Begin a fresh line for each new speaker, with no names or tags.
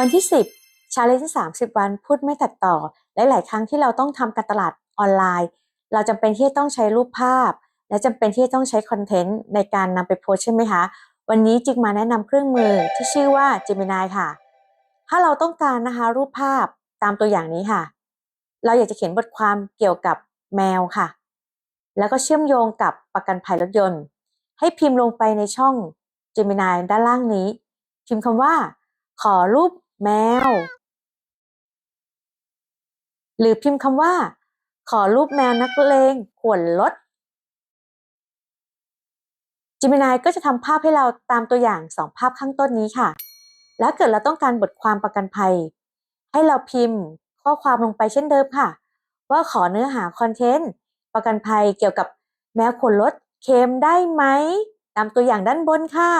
วันที่ 10 ชาเลนจ์30 วันพูดไม่ตัดต่อและหลายครั้งที่เราต้องทำการตลาดออนไลน์ เราจำเป็นที่จะต้องใช้รูปภาพ และจำเป็นที่จะต้องใช้คอนเทนต์ในการนำไปโพสใช่ไหมคะ วันนี้จิกมาแนะนำเครื่องมือที่ชื่อว่า Gemini ค่ะ ถ้าเราต้องการนะคะรูปภาพตามตัวอย่างนี้ค่ะ เราอยากจะเขียนบทความเกี่ยวกับแมวค่ะ แล้วก็เชื่อมโยงกับประกันภัยรถยนต์ ให้พิมพ์ลงไปในช่อง Gemini ด้านล่างนี้ พิมพ์คำว่า ขอรูป แมว หรือพิมพ์คำว่า ขอรูปแมวนักเลงขวนรถ Gemini ก็จะทำภาพให้เราตามตัวอย่างสองภาพข้างต้นนี้ค่ะ แล้วเกิดเราต้องการบทความประกันภัย ให้เราพิมพ์ข้อความลงไปเช่นเดิมค่ะ ว่าขอเนื้อหาคอนเทนต์ประกันภัยเกี่ยวกับแมวขนรถเคมได้ไหม ตามตัวอย่างด้านบนค่ะ